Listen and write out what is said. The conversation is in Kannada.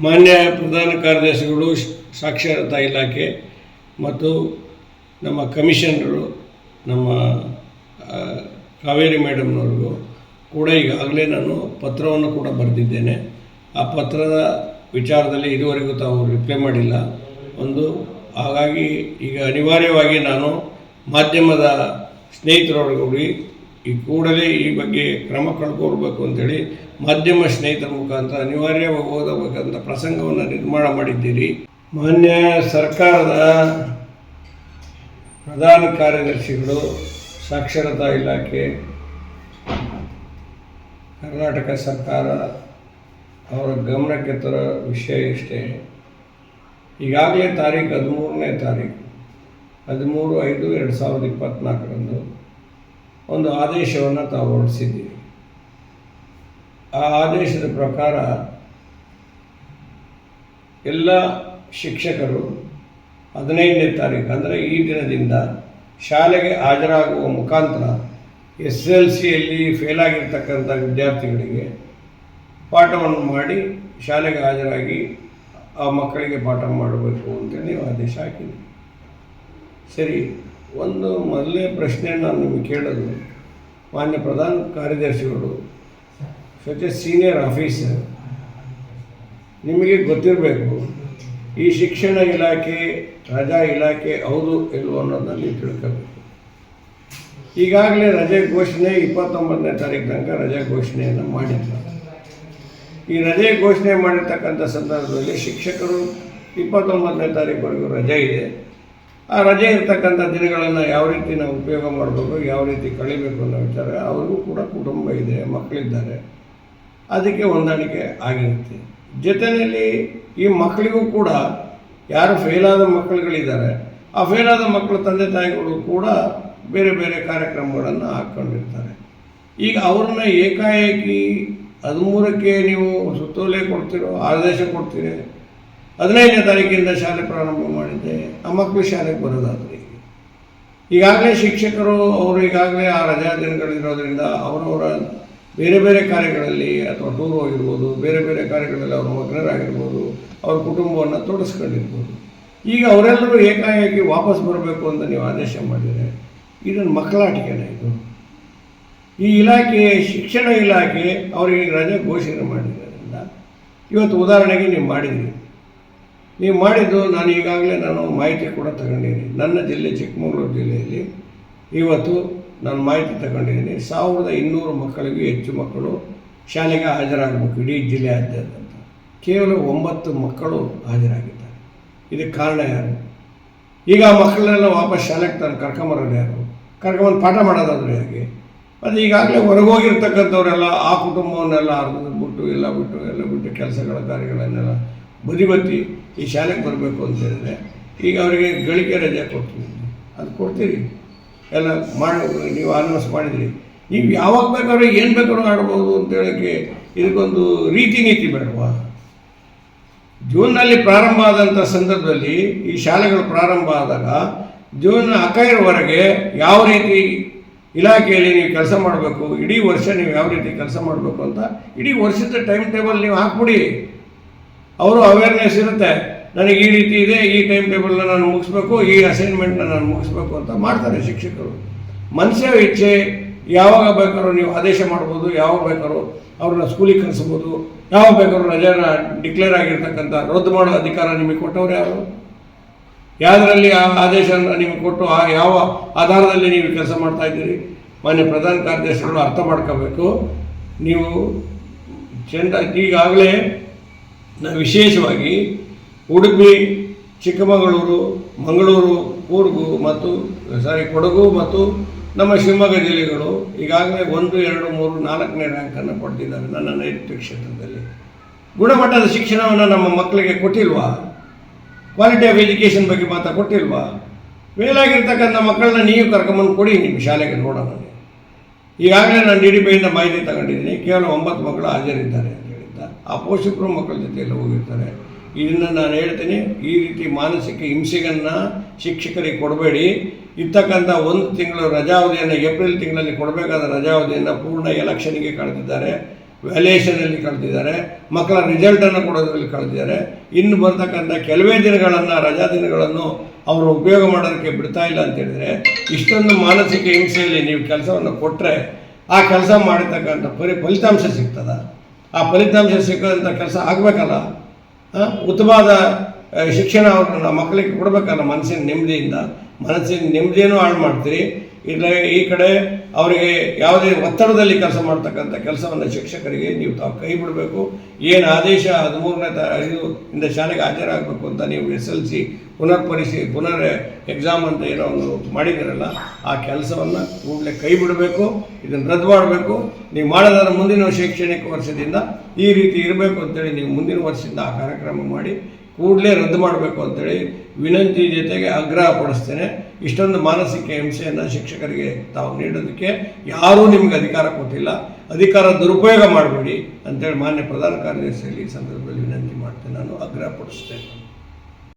ಮಾನ್ಯ ಪ್ರಧಾನ ಕಾರ್ಯದರ್ಶಿಗಳು ಸಾಕ್ಷರತಾ ಇಲಾಖೆ ಮತ್ತು ನಮ್ಮ ಕಮಿಷನರು, ನಮ್ಮ ಕಾವೇರಿ ಮೇಡಮ್ನವ್ರಿಗೂ ಕೂಡ ಈಗಾಗಲೇ ನಾನು ಪತ್ರವನ್ನು ಕೂಡ ಬರೆದಿದ್ದೇನೆ. ಆ ಪತ್ರದ ವಿಚಾರದಲ್ಲಿ ಇದುವರೆಗೂ ತಾವು ರಿಪ್ಲೈ ಮಾಡಿಲ್ಲ. ಒಂದು, ಹಾಗಾಗಿ ಈಗ ಅನಿವಾರ್ಯವಾಗಿ ನಾನು ಮಾಧ್ಯಮದ ಸ್ನೇಹಿತರೊಳಗೂಡಿ ಈ ಕೂಡಲೇ ಈ ಬಗ್ಗೆ ಕ್ರಮ ಕಳ್ಕೊಳ್ಬೇಕು ಅಂತೇಳಿ ಮಾಧ್ಯಮ ಸ್ನೇಹಿತರ ಮುಖಾಂತರ ಅನಿವಾರ್ಯವಾಗಿ ಓದಬೇಕಂತ ಪ್ರಸಂಗವನ್ನು ನಿರ್ಮಾಣ ಮಾಡಿದ್ದೀರಿ. ಮಾನ್ಯ ಸರ್ಕಾರದ ಪ್ರಧಾನ ಕಾರ್ಯದರ್ಶಿಗಳು, ಸಾಕ್ಷರತಾ ಇಲಾಖೆ, ಕರ್ನಾಟಕ ಸರ್ಕಾರ ಅವರ ಗಮನಕ್ಕೆ ತರೋ ವಿಷಯ ಇಷ್ಟೇ. ಈಗಾಗಲೇ ತಾರೀಕು ಹದಿಮೂರನೇ ತಾರೀಕು, ಹದಿಮೂರು ಐದು ಎರಡು ಸಾವಿರದ ಇಪ್ಪತ್ತ್ನಾಲ್ಕರಂದು ಒಂದು ಆದೇಶವನ್ನು ತಾವು ಹೊರಡಿಸಿದ್ದೀರಿ ಆ ಆದೇಶದ ಪ್ರಕಾರ ಎಲ್ಲ ಶಿಕ್ಷಕರು ಹದಿನೈದನೇ ತಾರೀಕು, ಅಂದರೆ ಈ ದಿನದಿಂದ ಶಾಲೆಗೆ ಹಾಜರಾಗುವ ಮುಖಾಂತರ ಎಸ್ ಎಲ್ ಸಿಯಲ್ಲಿ ಫೇಲ್ ಆಗಿರ್ತಕ್ಕಂಥ ವಿದ್ಯಾರ್ಥಿಗಳಿಗೆ ಪಾಠವನ್ನು ಮಾಡಿ ಶಾಲೆಗೆ ಹಾಜರಾಗಿ ಆ ಮಕ್ಕಳಿಗೆ ಪಾಠ ಮಾಡಬೇಕು ಅಂತೇಳಿ ನೀವು ಆದೇಶ ಹಾಕಿದ್ರಿ ಸರಿ. ಒಂದು ಮೊದಲನೇ ಪ್ರಶ್ನೆಯನ್ನು ನಾನು ನಿಮಗೆ ಕೇಳೋದು. ಮಾನ್ಯ ಪ್ರಧಾನ ಕಾರ್ಯದರ್ಶಿಗಳು ಸಚ್ ಎ ಸೀನಿಯರ್ ಆಫೀಸರ್ ನಿಮಗೆ ಗೊತ್ತಿರಬೇಕು, ಈ ಶಿಕ್ಷಣ ಇಲಾಖೆ, ರಜಾ ಇಲಾಖೆ ಹೌದು ಇಲ್ವೋ ಅನ್ನೋದನ್ನ ನೀವು ತಿಳ್ಕೋಬೇಕು ಈಗಾಗಲೇ ರಜೆ ಘೋಷಣೆ ಇಪ್ಪತ್ತೊಂಬತ್ತನೇ ತಾರೀಕು ತನಕ ರಜೆ ಘೋಷಣೆಯನ್ನು ಮಾಡಿದ್ದಾರೆ ಈ ರಜೆ ಘೋಷಣೆ ಮಾಡಿರ್ತಕ್ಕಂಥ ಸಂದರ್ಭದಲ್ಲಿ ಶಿಕ್ಷಕರು ಇಪ್ಪತ್ತೊಂಬತ್ತನೇ ತಾರೀಕುವರೆಗೂ ರಜೆ ಇದೆ. ಆ ರಜೆ ಇರ್ತಕ್ಕಂಥ ದಿನಗಳನ್ನು ಯಾವ ರೀತಿ ನಾವು ಉಪಯೋಗ ಮಾಡಬೇಕು, ಯಾವ ರೀತಿ ಕಳಿಬೇಕು ಅನ್ನೋ ವಿಚಾರ, ಅವ್ರಿಗೂ ಕೂಡ ಕುಟುಂಬ ಇದೆ, ಮಕ್ಕಳಿದ್ದಾರೆ. ಅದಕ್ಕೆ ಹೊಂದಾಣಿಕೆ ಆಗಿರುತ್ತೆ. ಜೊತೆಯಲ್ಲಿ ಈ ಮಕ್ಕಳಿಗೂ ಕೂಡ ಯಾರು ಫೇಲಾದ ಮಕ್ಕಳುಗಳಿದ್ದಾರೆ, ಆ ಫೇಲಾದ ಮಕ್ಕಳ ತಂದೆ ತಾಯಿಗಳು ಕೂಡ ಬೇರೆ ಬೇರೆ ಕಾರ್ಯಕ್ರಮಗಳನ್ನು ಹಾಕ್ಕೊಂಡಿರ್ತಾರೆ ಈಗ ಅವ್ರನ್ನ ಏಕಾಏಕಿ ಹದಿಮೂರಕ್ಕೆ ನೀವು ಸುತ್ತೋಲೆ ಕೊಡ್ತೀರೋ, ಆದೇಶ ಕೊಡ್ತೀರಿ ಹದಿನೈದನೇ ತಾರೀಕಿಂದ ಶಾಲೆ ಪ್ರಾರಂಭ ಮಾಡಿದ್ದೆ. ಆ ಮಕ್ಕಳು ಶಾಲೆಗೆ ಬರೋದಾದ್ರೆ. ಈಗಾಗಲೇ ಶಿಕ್ಷಕರು ಅವರು ಈಗಾಗಲೇ ಆ ರಜಾ ದಿನಗಳಿರೋದ್ರಿಂದ ಅವರವರ ಬೇರೆ ಬೇರೆ ಕಾರ್ಯಗಳಲ್ಲಿ ಅಥವಾ ಟೂರ್ ಹೋಗಿರ್ಬೋದು, ಬೇರೆ ಬೇರೆ ಕಾರ್ಯಗಳಲ್ಲಿ ಅವರು ಮಗ್ನರಾಗಿರ್ಬೋದು, ಅವ್ರ ಕುಟುಂಬವನ್ನು ತೊಡಸ್ಕೊಂಡಿರ್ಬೋದು. ಈಗ ಅವರೆಲ್ಲರೂ ಏಕಾಏಕಿ ವಾಪಸ್ ಬರಬೇಕು ಅಂತ ನೀವು ಆದೇಶ ಮಾಡಿದರೆ ಇದನ್ನು ಮಕ್ಕಳಾಟಿಕೆನ ಇದು. ಈ ಇಲಾಖೆ, ಶಿಕ್ಷಣ ಇಲಾಖೆ ಅವರಿಗೆ ರಜೆ ಘೋಷಣೆ ಮಾಡಿರೋದ್ರಿಂದ ಇವತ್ತು ಉದಾಹರಣೆಗೆ ನೀವು ಮಾಡಿದ್ರಿ. ನೀವು ಮಾಡಿದ್ದು ನಾನು ಈಗಾಗಲೇ ನಾನು ಮಾಹಿತಿ ಕೂಡ ತಗೊಂಡಿದ್ದೀನಿ. ನನ್ನ ಜಿಲ್ಲೆ, ಚಿಕ್ಕಮಗಳೂರು ಜಿಲ್ಲೆಯಲ್ಲಿ ಇವತ್ತು ನಾನು ಮಾಹಿತಿ ತಗೊಂಡಿದ್ದೀನಿ. ಸಾವಿರದ ಇನ್ನೂರು ಮಕ್ಕಳಿಗೂ ಹೆಚ್ಚು ಮಕ್ಕಳು ಶಾಲೆಗೆ ಹಾಜರಾಗಬೇಕು ಇಡೀ ಜಿಲ್ಲೆಯಾದ್ಯಂತ. ಕೇವಲ ಒಂಬತ್ತು ಮಕ್ಕಳು ಹಾಜರಾಗಿದ್ದಾರೆ. ಇದಕ್ಕೆ ಕಾರಣ ಯಾರು? ಈಗ ಆ ಮಕ್ಕಳನ್ನೆಲ್ಲ ವಾಪಸ್ ಶಾಲೆಗೆ ತಾನು ಕರ್ಕೊಂಬರೋದು ಯಾರು? ಕರ್ಕೊಂಬಂದು ಪಾಠ ಮಾಡೋದಾದ್ರೆ ಹೇಗೆ? ಅದು ಈಗಾಗಲೇ ಹೊರಗೋಗಿರ್ತಕ್ಕಂಥವರೆಲ್ಲ ಆ ಕುಟುಂಬವನ್ನೆಲ್ಲ ಅರ್ಧ ಬಿಟ್ಟು ಎಲ್ಲ ಬಿಟ್ಟು ಎಲ್ಲ ಬಿಟ್ಟು, ಕೆಲಸಗಳ ಕಾರ್ಯಗಳನ್ನೆಲ್ಲ ಬದಿಬತ್ತಿ ಈ ಶಾಲೆಗೆ ಬರಬೇಕು ಅಂತ ಹೇಳಿದ್ರೆ, ಈಗ ಅವರಿಗೆ ಗಳಿಕೆ ರಜೆ ಕೊಡ್ತೀನಿ. ಅದು ಕೊಡ್ತೀರಿ. ಎಲ್ಲ ಮಾಡಿ, ನೀವು ಅನೌನ್ಸ್ ಮಾಡಿದಿರಿ. ನೀವು ಯಾವಾಗ ಬೇಕಾದ್ರೂ ಏನು ಬೇಕಾದ್ರೂ ಆಡ್ಬೋದು ಅಂತ ಹೇಳೋಕ್ಕೆ ಇದಕ್ಕೊಂದು ರೀತಿ ನೀತಿ ಬೇಡವಾ? ಜೂನ್ನಲ್ಲಿ ಪ್ರಾರಂಭ ಆದಂಥ ಸಂದರ್ಭದಲ್ಲಿ ಈ ಶಾಲೆಗಳು ಪ್ರಾರಂಭ ಆದಾಗ ಜೂನ್ ಅಖೈರವರೆಗೆ ಯಾವ ರೀತಿ ಇಲಾಖೆಯಲ್ಲಿ ನೀವು ಕೆಲಸ ಮಾಡಬೇಕು, ಇಡೀ ವರ್ಷ ನೀವು ಯಾವ ರೀತಿ ಕೆಲಸ ಮಾಡಬೇಕು ಅಂತ ಇಡೀ ವರ್ಷದ ಟೈಮ್ ಟೇಬಲ್ ನೀವು ಹಾಕ್ಬಿಡಿ. ಅವರು ಅವೇರ್ನೆಸ್ ಇರುತ್ತೆ. ನನಗೆ ಈ ರೀತಿ ಇದೆ, ಈ ಟೈಮ್ ಟೇಬಲ್ನ ನಾನು ಮುಗಿಸ್ಬೇಕು, ಈ ಅಸೈನ್ಮೆಂಟ್ನ ನಾನು ಮುಗಿಸ್ಬೇಕು ಅಂತ ಮಾಡ್ತಾರೆ ಶಿಕ್ಷಕರು. ಮನಸ್ಸೇ ಇಚ್ಛೆ, ಯಾವಾಗ ಬೇಕಾದ್ರೂ ನೀವು ಆದೇಶ ಮಾಡ್ಬೋದು, ಯಾವಾಗ ಬೇಕಾದ್ರೂ ಅವ್ರನ್ನ ಸ್ಕೂಲಿಗೆ ಕಳಿಸ್ಬೋದು, ಯಾವಾಗ ಬೇಕಾದ್ರೂ ರಜೆನ ಡಿಕ್ಲೇರ್ ಆಗಿರ್ತಕ್ಕಂಥ ರದ್ದು ಮಾಡೋ ಅಧಿಕಾರ ನಿಮಗೆ ಕೊಟ್ಟವ್ರು ಯಾರು? ಯಾವುದರಲ್ಲಿ ಆ ಆದೇಶನ ನಿಮಗೆ ಕೊಟ್ಟು, ಆ ಯಾವ ಆಧಾರದಲ್ಲಿ ನೀವು ಕೆಲಸ ಮಾಡ್ತಾ ಇದ್ದೀರಿ? ಮಾನ್ಯ ಪ್ರಧಾನ ಕಾರ್ಯದರ್ಶಿಗಳು ಅರ್ಥ ಮಾಡ್ಕೋಬೇಕು. ನೀವು ಚೆಂದ ಈಗಾಗಲೇ ವಿಶೇಷವಾಗಿ ಉಡುಪಿ, ಚಿಕ್ಕಮಗಳೂರು, ಮಂಗಳೂರು, ಕೂರ್ಗು ಮತ್ತು, ಸಾರಿ, ಕೊಡಗು ಮತ್ತು ನಮ್ಮ ಶಿವಮೊಗ್ಗ ಜಿಲ್ಲೆಗಳು ಈಗಾಗಲೇ ಒಂದು, ಎರಡು, ಮೂರು, ನಾಲ್ಕನೇ ರ್ಯಾಂಕನ್ನು ಪಡೆದಿದ್ದಾರೆ ನನ್ನ ನೈಋತ್ಯ ಕ್ಷೇತ್ರದಲ್ಲಿ. ಗುಣಮಟ್ಟದ ಶಿಕ್ಷಣವನ್ನು ನಮ್ಮ ಮಕ್ಕಳಿಗೆ ಕೊಟ್ಟಿಲ್ವಾ? ಕ್ವಾಲಿಟಿ ಆಫ್ ಎಜುಕೇಷನ್ ಬಗ್ಗೆ ಮಾತಾ ಕೊಟ್ಟಿಲ್ವಾ? ಮೇಲಾಗಿರ್ತಕ್ಕಂಥ ಮಕ್ಕಳನ್ನ ನೀವು ಕರ್ಕೊಂಬಂದು ಕೊಡಿ ನಿಮ್ಮ ಶಾಲೆಗೆ ನೋಡೋಣ. ಈಗಾಗಲೇ ನಾನು ಡಿ ಡಿ ಪಿಯಿಂದ ಮಾಹಿತಿ ತಗೊಂಡಿದ್ದೀನಿ. ಕೇವಲ ಒಂಬತ್ತು ಮಕ್ಕಳು ಹಾಜರಿದ್ದಾರೆ. ಆ ಪೋಷಕರು ಮಕ್ಕಳ ಜೊತೆಯಲ್ಲಿ ಹೋಗಿರ್ತಾರೆ. ಇದನ್ನು ನಾನು ಹೇಳ್ತೀನಿ, ಈ ರೀತಿ ಮಾನಸಿಕ ಹಿಂಸೆಗಳನ್ನು ಶಿಕ್ಷಕರಿಗೆ ಕೊಡಬೇಡಿ. ಇರ್ತಕ್ಕಂಥ ಒಂದು ತಿಂಗಳು ರಜಾವಧಿಯನ್ನು ಏಪ್ರಿಲ್ ತಿಂಗಳಲ್ಲಿ ಕೊಡಬೇಕಾದ ರಜಾವಧಿಯನ್ನು ಪೂರ್ಣ ಎಲೆಕ್ಷನ್ಗೆ ಕಳೆದಿದ್ದಾರೆ ವ್ಯಾಲ್ಯೂಯೇಷನಲ್ಲಿ ಕಳೆದಿದ್ದಾರೆ, ಮಕ್ಕಳ ರಿಸಲ್ಟನ್ನು ಕೊಡೋದ್ರಲ್ಲಿ ಕಳೆದಿದ್ದಾರೆ. ಇನ್ನು ಬರ್ತಕ್ಕಂಥ ಕೆಲವೇ ದಿನಗಳನ್ನು, ರಜಾ ದಿನಗಳನ್ನು ಅವರು ಉಪಯೋಗ ಮಾಡೋದಕ್ಕೆ ಬಿಡ್ತಾ ಇಲ್ಲ ಅಂತ ಹೇಳಿದರೆ, ಇಷ್ಟೊಂದು ಮಾನಸಿಕ ಹಿಂಸೆಯಲ್ಲಿ ನೀವು ಕೆಲಸವನ್ನು ಕೊಟ್ಟರೆ ಆ ಕೆಲಸ ಮಾಡಿರ್ತಕ್ಕಂಥ ಪರಿ, ಫಲಿತಾಂಶ ಸಿಗ್ತದ? ಆ ಫಲಿತಾಂಶ ಸಿಕ್ಕಂಥ ಕೆಲಸ ಆಗಬೇಕಲ್ಲ? ಉತ್ತಮವಾದ ಶಿಕ್ಷಣ ಅವ್ರನ್ನ ಮಕ್ಕಳಿಗೆ ಕೊಡಬೇಕಲ್ಲ ಮನಸ್ಸಿನ ನೆಮ್ಮದಿಯಿಂದ? ಮನಸ್ಸಿನ ನೆಮ್ಮದಿಯನ್ನು ಹಾಳು ಮಾಡ್ತೀರಿ. ಇಲ್ಲ ಈ ಕಡೆ ಅವರಿಗೆ ಯಾವುದೇ ಒತ್ತಡದಲ್ಲಿ ಕೆಲಸ ಮಾಡ್ತಕ್ಕಂಥ ಕೆಲಸವನ್ನು ಶಿಕ್ಷಕರಿಗೆ ನೀವು ತಾವು ಕೈ ಬಿಡಬೇಕು. ಏನು ಆದೇಶ ಹದಿಮೂರನೇ ತ, ಐದು ಇಂದ ಶಾಲೆಗೆ ಹಾಜರಾಗಬೇಕು ಅಂತ ನೀವು ಎಸ್ ಎಲ್ ಸಿ ಪುನರ್ ಪರಿಶಿ ಪುನರ್ ಎಕ್ಸಾಮ್ ಅಂತ ಏನೋ ಒಂದು ಮಾಡಿದ್ದೀರಲ್ಲ, ಆ ಕೆಲಸವನ್ನು ಕೂಡಲೇ ಕೈ ಬಿಡಬೇಕು, ಇದನ್ನು ರದ್ದು ಮಾಡಬೇಕು. ನೀವು ಮಾಡೋದಾದ್ರೆ ಮುಂದಿನ ಶೈಕ್ಷಣಿಕ ವರ್ಷದಿಂದ ಈ ರೀತಿ ಇರಬೇಕು ಅಂತೇಳಿ ನೀವು ಮುಂದಿನ ವರ್ಷದಿಂದ ಆ ಕಾರ್ಯಕ್ರಮ ಮಾಡಿ ಕೂಡಲೇ ರದ್ದು ಮಾಡಬೇಕು ಅಂತೇಳಿ ವಿನಂತಿ ಜೊತೆಗೆ ಆಗ್ರಹ ಪಡಿಸ್ತೇನೆ. ಇಷ್ಟೊಂದು ಮಾನಸಿಕ ಹಿಂಸೆಯನ್ನು ಶಿಕ್ಷಕರಿಗೆ ತಾವು ನೀಡೋದಕ್ಕೆ ಯಾರೂ ನಿಮಗೆ ಅಧಿಕಾರ ಕೊಟ್ಟಿಲ್ಲ. ಅಧಿಕಾರ ದುರುಪಯೋಗ ಮಾಡಬೇಡಿ ಅಂತೇಳಿ ಮಾನ್ಯ ಪ್ರಧಾನ ಕಾರ್ಯದರ್ಶಿಯಲ್ಲಿ ಈ ಸಂದರ್ಭದಲ್ಲಿ ವಿನಂತಿ ಮಾಡ್ತೇನೆ. ನಾನು ಆಗ್ರಹ ಪಡಿಸ್ತೇನೆ.